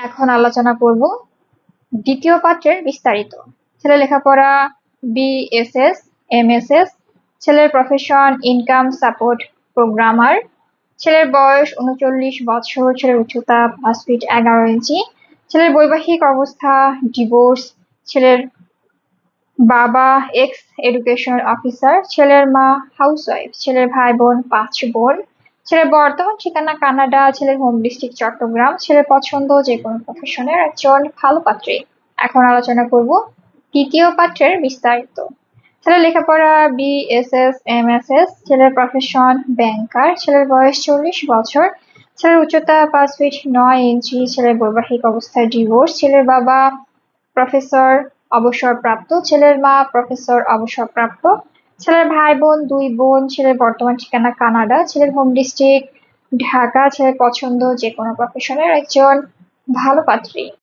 এখন আলোচনা করব দ্বিতীয় পাত্রের বিস্তারিত। ছেলে লেখাপড়া বিএসএস এমএসএস ছেলের প্রফেশন ইনকাম সাপোর্ট প্রোগ্রামার ছেলের বয়স উনচল্লিশ বছর, ছেলের উচ্চতা পাঁচ ফিট এগারো ইঞ্চি ছেলের বৈবাহিক অবস্থা ডিভোর্স ছেলের বাবা এক্স এডুকেশন অফিসার ছেলের মা হাউসওয়াইফ ছেলের ভাই বোন, পাঁচ বোন ছেলের বর্তমান ঠিকানা কানাডা, ছেলের হোম ডিস্ট্রিক্ট চট্টগ্রাম, ছেলের পছন্দ যে কোনো প্রফেশনের একজন ভালো পাত্রী। এখন আলোচনা করব তৃতীয় পাত্রের বিস্তারিত। ছেলের লেখাপড়া বিএসএস এমএসএস ছেলের প্রফেশন ব্যাংকার ছেলের বয়স চল্লিশ বছর, ছেলের উচ্চতা পাঁচ ফিট নয় ইঞ্চি ছেলের বৈবাহিক অবস্থায় ডিভোর্স ছেলের বাবা প্রফেসর অবসরপ্রাপ্ত, ছেলের মা প্রফেসর অবসরপ্রাপ্ত ছেলের ভাই বোন দুই বোন, ছেলের বর্তমান ঠিকানা কানাডা, ছেলের হোম ডিস্ট্রিক্ট ঢাকা, ছেলের পছন্দ যে কোনো প্রফেশনের একজন ভালো পাত্রী।